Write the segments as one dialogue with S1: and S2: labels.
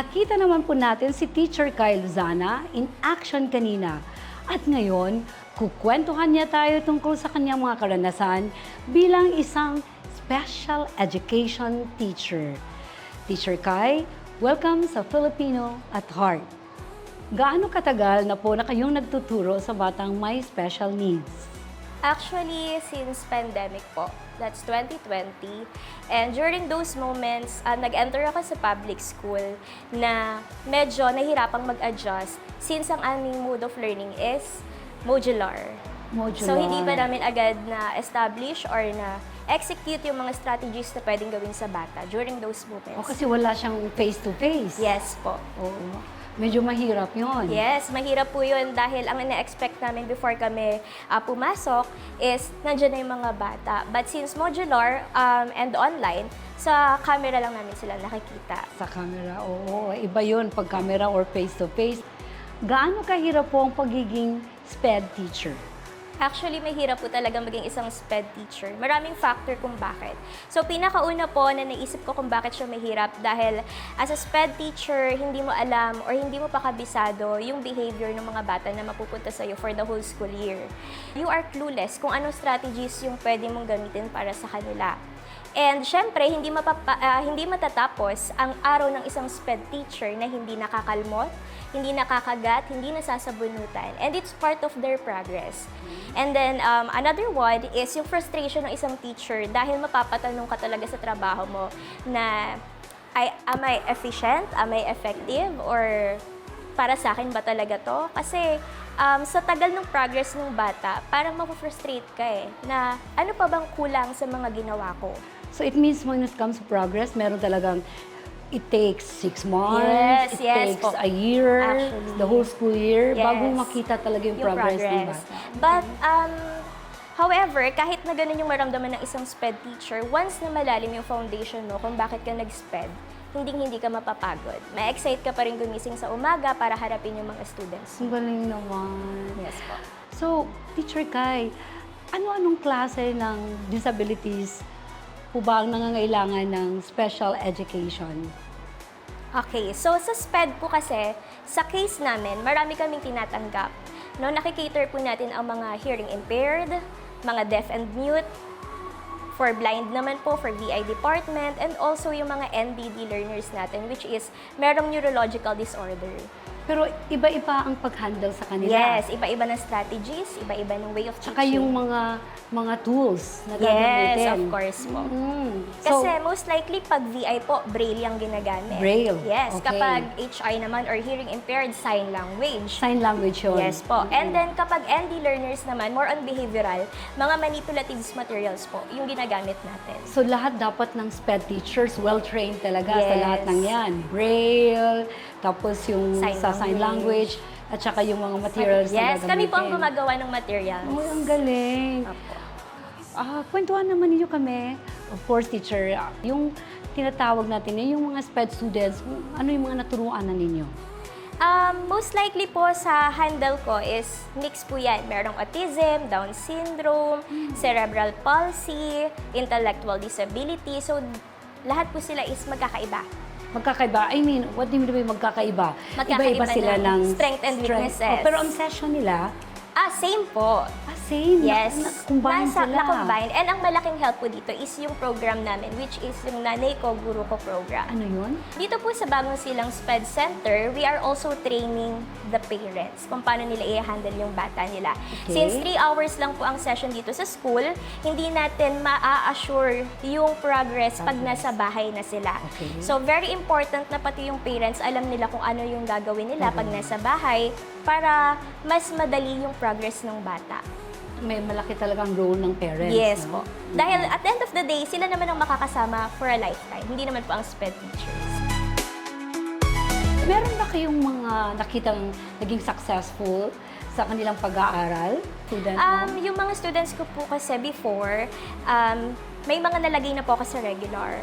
S1: Nakita naman po natin si Teacher Kyle Luzana in action kanina. At ngayon, kukwentuhan niya tayo tungkol sa kanyang mga karanasan bilang isang special education teacher. Teacher Kai, welcome sa Filipino at Heart. Gaano katagal na po na kayong nagtuturo sa batang may special needs?
S2: Actually, since pandemic po, that's 2020. And during those moments, ah, nag-enter ako sa public school na medyo nahihirapang mag-adjust since ang aming mode of learning is modular.
S1: Modular.
S2: So, hindi pa namin agad na-establish or na-execute yung mga strategies na pwedeng gawin sa bata during those moments.
S1: O kasi wala siyang face-to-face.
S2: Yes po.
S1: Oo. Medyo mahirap yon.
S2: Yes, mahirap po yun dahil ang ina-expect namin before kami ah, pumasok is nandiyan na yung mga bata. But since modular um, and online, sa camera lang namin sila nakikita.
S1: Sa camera, oo. Iba yun pag camera or face-to-face. Gaano kahirap po ang pagiging SPED teacher?
S2: Actually, mahirap po talaga maging isang SPED teacher. Maraming factor kung bakit. So, pinakauna po na naisip ko kung bakit siya mahirap dahil as a SPED teacher, hindi mo alam or hindi mo pa kabisado yung behavior ng mga bata na mapupunta sa'yo for the whole school year. You are clueless kung anong strategies yung pwede mong gamitin para sa kanila. And syempre, hindi, mapapa, ah, hindi matatapos ang araw ng isang SPED teacher na hindi nakakalmot, hindi nakakagat, hindi nasasabunutan. And it's part of their progress. And then, um, another one is yung frustration ng isang teacher dahil mapapatanong ka talaga sa trabaho mo na, ay, am I efficient? Am I effective? Or para sa akin ba talaga to? Kasi um, sa tagal ng progress ng bata, parang mapufrustrate ka eh, na ano pa bang kulang sa mga ginawa ko?
S1: So it means when it comes to progress, meron talagang it takes six months,
S2: Yes,
S1: it
S2: yes
S1: takes
S2: po.
S1: a year,
S2: Actually.
S1: the whole school year,
S2: Yes.
S1: bago makita talaga yung, progress, ng bata.
S2: But, um, however, kahit na ganun yung maramdaman ng isang SPED teacher, once na malalim yung foundation mo kung bakit ka nag-SPED, hindi hindi ka mapapagod. Ma-excite ka pa rin gumising sa umaga para harapin yung mga students.
S1: Ang galing naman.
S2: Yes po.
S1: So, Teacher Kai, ano-anong klase ng disabilities po ba ang nangangailangan ng special education?
S2: Okay, so sa SPED po kasi, sa case namin, marami kaming tinatanggap. No, nakikater po natin ang mga hearing impaired, mga deaf and mute, for blind naman po, for VI department, and also yung mga NDD learners natin, which is merong neurological disorder.
S1: Pero iba-iba ang pag-handle sa kanila.
S2: Yes, iba-iba ng strategies, iba-iba ng way of
S1: Tsaka
S2: teaching.
S1: yung mga mga tools na
S2: Yes,
S1: gagamitin.
S2: of course po.
S1: Mm.
S2: Kasi
S1: So,
S2: most likely pag VI po, Braille ang ginagamit.
S1: Braille,
S2: Yes,
S1: okay.
S2: kapag HI naman or hearing impaired, sign language.
S1: sign language yun.
S2: Yes po. And then kapag ND learners naman, more on behavioral, mga manipulative materials po, yung ginagamit natin.
S1: So lahat dapat ng SPED teachers well-trained talaga sa
S2: Yes.
S1: lahat ng yan. Braille, tapos yung
S2: Sign
S1: sa sign language, at saka yung mga materials na
S2: Yes, kami po ang
S1: gagamitin.
S2: gumagawa ng materials.
S1: Oh, ang galing.
S2: Opo.
S1: Ah, kwentuhan naman ninyo kami. Of course, teacher, ah, yung tinatawag natin, eh, yung mga SPED students, ano yung mga naturuan na ninyo?
S2: Um, most likely po sa handle ko is mix po yan. Merong autism, Down syndrome, cerebral palsy, intellectual disability. So, lahat po sila is magkakaiba.
S1: Magkakaiba? I mean, what do you mean by magkakaiba?
S2: Magkakaiba
S1: Iba-iba sila
S2: ng
S1: ng
S2: strength and weaknesses.
S1: Oh, pero ang session nila,
S2: Ah, same po.
S1: Same.
S2: Yes.
S1: Na, na, combine
S2: Nasa-
S1: sila.
S2: Na-combine. And ang malaking help po dito is yung program namin, which is yung Nanay Ko, Guru Ko program.
S1: Ano yun?
S2: Dito po sa Bagong Silang SPED Center, we are also training the parents kung paano nila i-handle yung bata nila.
S1: Okay.
S2: Since 3 hours lang po ang session dito sa school, hindi natin ma-assure yung progress pag nasa bahay na sila.
S1: Okay.
S2: So very important na pati yung parents alam nila kung ano yung gagawin nila pag
S1: Gagawin.
S2: nasa bahay para mas madali yung progress ng bata.
S1: May malaki talagang role ng parents.
S2: Yes
S1: no?
S2: po. Dahil at the end of the day, sila naman ang makakasama for a lifetime. Hindi naman po ang SPED teachers.
S1: Meron ba kayong mga nakitang naging successful sa kanilang pag-aaral? Student?
S2: Um, yung mga students ko po kasi before, um, may mga nalagay na po ako sa regular.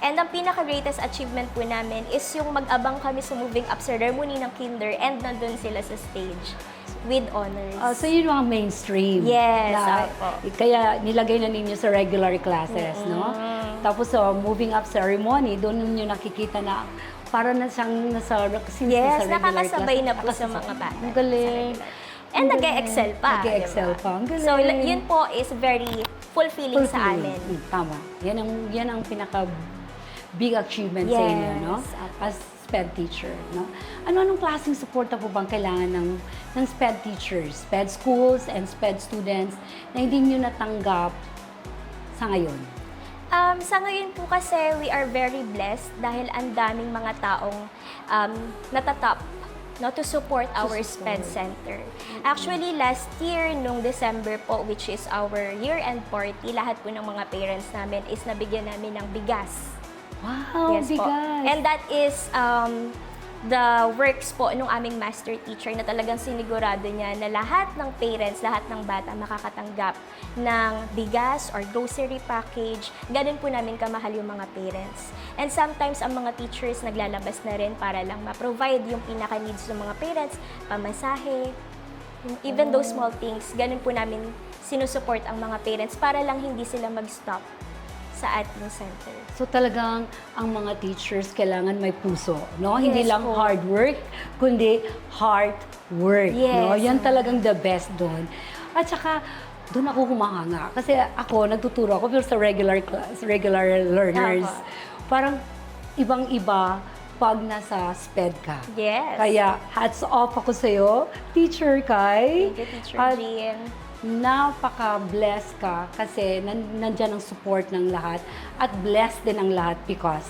S2: And ang pinaka-greatest achievement po namin is yung mag-abang kami sa moving up ceremony ng kinder and nandun sila sa stage with honors.
S1: Ah, so yun mga mainstream.
S2: Yes,
S1: Na,
S2: opo.
S1: kaya nilagay na ninyo sa regular classes, no? Tapos sa moving up ceremony, doon ninyo nakikita na, para na siyang nasa, since
S2: Yes,
S1: nasa regular
S2: nakakasabay
S1: class,
S2: na po sa mga bata.
S1: Ang galing.
S2: And nag-excel pa.
S1: Nag-excel
S2: diba?
S1: pa. Ang galing.
S2: So, yun po is very fulfilling, sa
S1: Fulfilling.
S2: amin.
S1: Mm, tama. Yan ang, yan ang pinaka big achievement sa inyo, no?
S2: Yes, apo.
S1: As SPED teacher, no? Ano-anong klaseng suporta po bang kailangan ng, ng SPED teachers, SPED schools and SPED students na hindi nyo natanggap sa ngayon?
S2: Um, sa ngayon po kasi, we are very blessed dahil ang daming mga taong um, natatap no, to support our SPED Center. Actually, last year, nung December po, which is our year-end party, lahat po ng mga parents namin is nabigyan namin ng bigas.
S1: Wow,
S2: Yes po.
S1: bigas!
S2: And that is um, the works po nung aming master teacher na talagang sinigurado niya na lahat ng parents, lahat ng bata makakatanggap ng bigas or grocery package. Ganun po namin kamahal yung mga parents. And sometimes ang mga teachers naglalabas na rin para lang ma-provide yung pinaka-needs ng mga parents, pamasahe, even those small things. Ganun po namin sinusupport ang mga parents para lang hindi sila mag-stop sa ating center.
S1: So talagang ang mga teachers kailangan may puso, no?
S2: Yes
S1: Hindi lang
S2: po.
S1: hard work, kundi heart work, no?
S2: Yes.
S1: Yan talagang the best doon. At saka doon ako humahanga kasi ako nagtuturo ako pero sa regular class, regular learners.
S2: Tama.
S1: Parang ibang-iba pag nasa SPED ka.
S2: Yes.
S1: Kaya hats off ako sa iyo, Teacher Kai.
S2: Thank you, Teacher
S1: At
S2: Jean.
S1: Napaka-blessed ka kasi nan nandyan ang support ng lahat at blessed din ang lahat because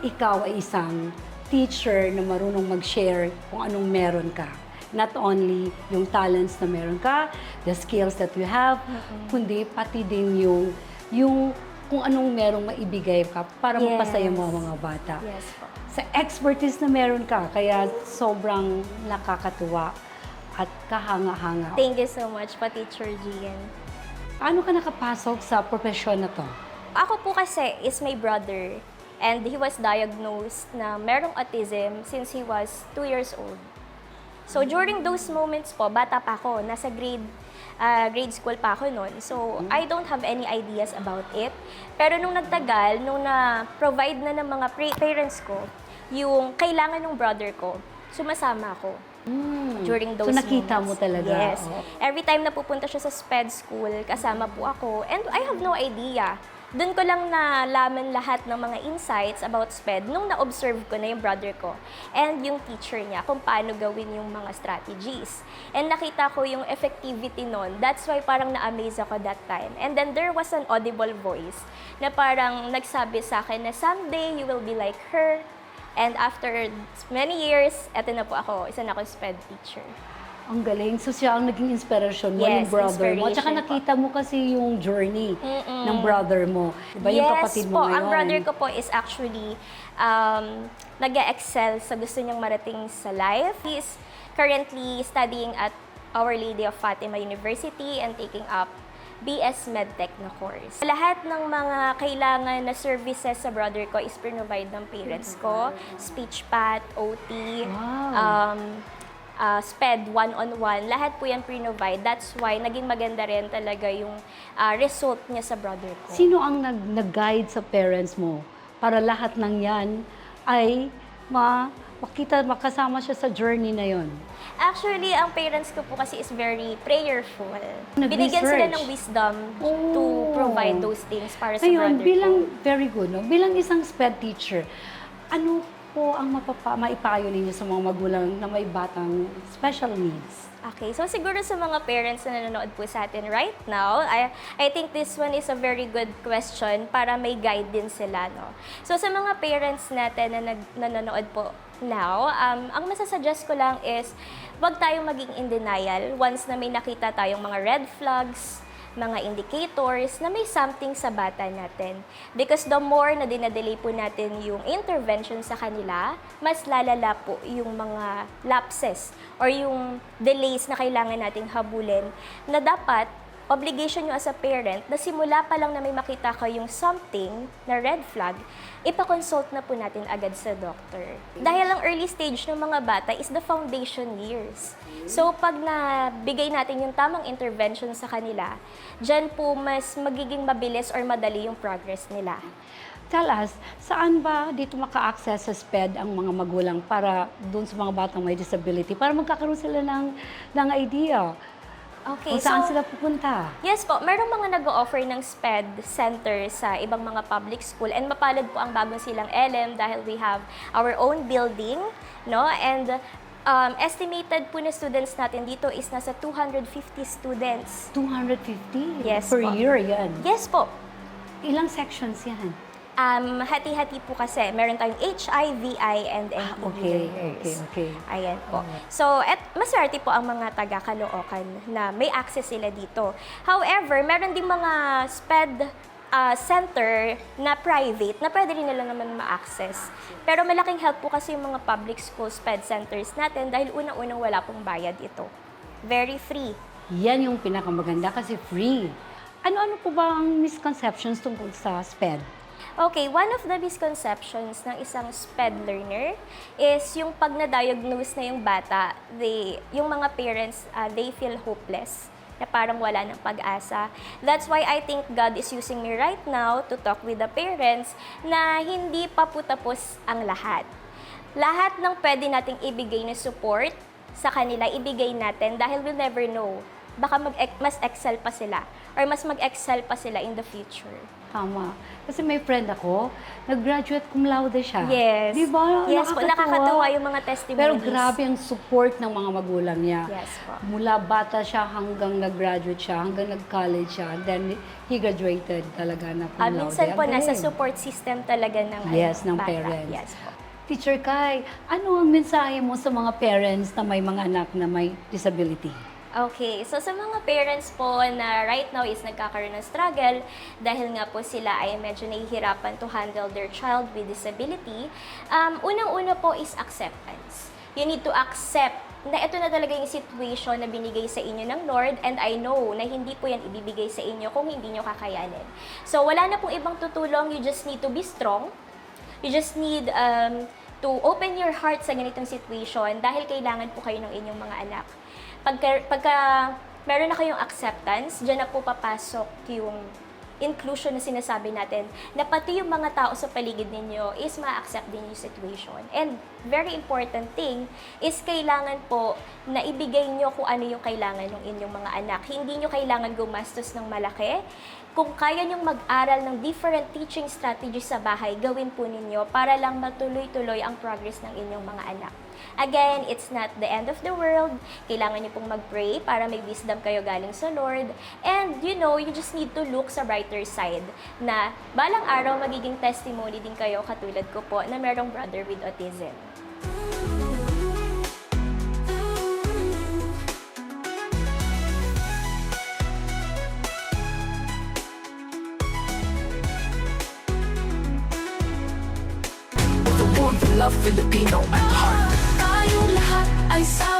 S1: ikaw ay isang teacher na marunong mag-share kung anong meron ka. Not only yung talents na meron ka, the skills that you have, kundi pati din yung yung kung anong merong maibigay ka para
S2: Yes.
S1: mapasaya mo ang mga bata
S2: Yes po.
S1: sa expertise na meron ka. Kaya sobrang nakakatuwa at kahanga-hanga.
S2: Thank you so much po, Teacher Gian.
S1: Paano ka nakapasok sa profesyon na to?
S2: Ako po kasi is my brother and he was diagnosed na merong autism since he was 2 years old. So during those moments po, bata pa ako, nasa grade ah, grade school pa ako noon. So I don't have any ideas about it. Pero nung nagtagal, nung na-provide na ng mga parents ko, yung kailangan ng brother ko, sumasama ako. During those
S1: So nakita mo talaga?
S2: Yes.
S1: Oo.
S2: Every time na pupunta siya sa SPED school, kasama po ako. And I have no idea. Doon ko lang nalaman lahat ng mga insights about SPED nung na-observe ko na yung brother ko and yung teacher niya kung paano gawin yung mga strategies. And nakita ko yung effectivity nun. That's why parang na-amaze ako that time. And then there was an audible voice na parang nagsabi sa akin na someday you will be like her. And after many years, eto na po ako, isa na ako SPED teacher.
S1: Ang galing. So siya ang naging inspiration mo,
S2: Yes,
S1: yung brother mo. At saka
S2: inspiration po.
S1: nakita mo kasi yung journey
S2: Mm-mm.
S1: ng brother mo. Diba yung
S2: yes
S1: kapatid mo
S2: po,
S1: ngayon?
S2: ang brother ko po is actually um, nag excel sa gusto niyang marating sa life. He is currently studying at Our Lady of Fatima University and taking up BS MedTech na course. Lahat ng mga kailangan na services sa brother ko is provide ng parents ko. Speech path, OT,
S1: Wow.
S2: um, uh, SPED one-on-one, lahat po yan pre-provide. That's why naging maganda rin talaga yung uh, result niya sa brother ko.
S1: Sino ang nag- nag-guide sa parents mo para lahat ng yan ay ma makita, makasama siya sa journey na yon?
S2: Actually, ang parents ko po kasi is very prayerful. Binigyan sila ng wisdom to
S1: Oh.
S2: provide those things para sa
S1: Ngayon,
S2: brother
S1: bilang,
S2: ko.
S1: very good, no? bilang isang SPED teacher, ano po ang mapapa, maipayo ninyo sa mga magulang na may batang special needs?
S2: Okay, so siguro sa mga parents na nanonood po sa atin right now, I, I think this one is a very good question para may guide din sila, no? So sa mga parents natin na nag, nanonood po now, um, ang masasuggest ko lang is, wag tayong maging in denial once na may nakita tayong mga red flags, mga indicators na may something sa bata natin. Because the more na dinadelay po natin yung intervention sa kanila, mas lalala po yung mga lapses or yung delays na kailangan nating habulin na dapat obligation nyo as a parent na simula pa lang na may makita kayong something na red flag, ipakonsult na po natin agad sa doctor. Dahil ang early stage ng mga bata is the foundation years. So pag nabigay natin yung tamang intervention sa kanila, dyan po mas magiging mabilis or madali yung progress nila.
S1: Tell us, saan ba dito maka-access sa SPED ang mga magulang para doon sa mga batang may disability? Para magkakaroon sila ng, ng idea
S2: Okay,
S1: kung saan
S2: so-
S1: sila pupunta.
S2: Yes po, merong mga nag-o-offer ng SPED center sa ibang mga public school and mapalad po ang bagong silang LM dahil we have our own building, no? And um, estimated po na students natin dito is nasa 250 students.
S1: 250
S2: Yes
S1: per
S2: po.
S1: year yan.
S2: Yes po.
S1: Ilang sections yan?
S2: Um, hati-hati po kasi. Meron tayong HI, VI, and NTV
S1: Ah, okay, okay, okay.
S2: Ayan po. So, at maswerte po ang mga taga Caloocan na may access sila dito. However, meron ding mga SPED ah, center na private na pwede rin nila naman ma-access. Pero malaking help po kasi yung mga public school SPED centers natin dahil unang-unang wala pong bayad ito. Very free.
S1: Yan yung pinakamaganda kasi free. Ano-ano po ba ang misconceptions tungkol sa SPED?
S2: Okay, one of the misconceptions ng isang SPED learner is yung pag na-diagnose na yung bata, they, yung mga parents, uh, they feel hopeless na parang wala ng pag-asa. That's why I think God is using me right now to talk with the parents na hindi pa po tapos ang lahat. Lahat ng pwede nating ibigay na support sa kanila, ibigay natin dahil we'll never know. Baka mag mas excel pa sila or mas mag-excel pa sila in the future.
S1: Tama. Kasi may friend ako, nag-graduate cum laude siya.
S2: Yes.
S1: Di ba?
S2: Yes po, nakakatuwa yung mga testimonies.
S1: Pero grabe ang support ng mga magulang niya.
S2: Yes po.
S1: Mula bata siya hanggang nag-graduate siya, hanggang nag-college siya. Then he graduated talaga na cum
S2: Ah,
S1: laude.
S2: minsan po, nasa support system talaga ng ano,
S1: Yes, ng
S2: bata.
S1: parents.
S2: Yes po.
S1: Teacher Kai, ano ang mensahe mo sa mga parents na may mga anak na may disability?
S2: Okay, so sa mga parents po na right now is nagkakaroon ng struggle dahil nga po sila ay medyo nahihirapan to handle their child with disability, um, unang-una po is acceptance. You need to accept na ito na talaga yung situation na binigay sa inyo ng Lord and I know na hindi po yan ibibigay sa inyo kung hindi nyo kakayanin. So wala na pong ibang tutulong, you just need to be strong. You just need um, to open your heart sa ganitong situation dahil kailangan po kayo ng inyong mga anak. Pagka, pagka meron na kayong acceptance, dyan na po papasok yung inclusion na sinasabi natin, na pati yung mga tao sa paligid ninyo is ma-accept din yung situation. And very important thing is kailangan po na ibigay nyo kung ano yung kailangan ng inyong mga anak. Hindi nyo kailangan gumastos ng malaki. Kung kaya nyong mag-aral ng different teaching strategies sa bahay, gawin po ninyo para lang matuloy-tuloy ang progress ng inyong mga anak. Again, it's not the end of the world. Kailangan niyo pong mag-pray para may wisdom kayo galing sa Lord. And you know, you just need to look sa brighter side na balang araw magiging testimony din kayo katulad ko po na merong brother with autism.
S3: Love Filipino at heart
S4: ay sama-sama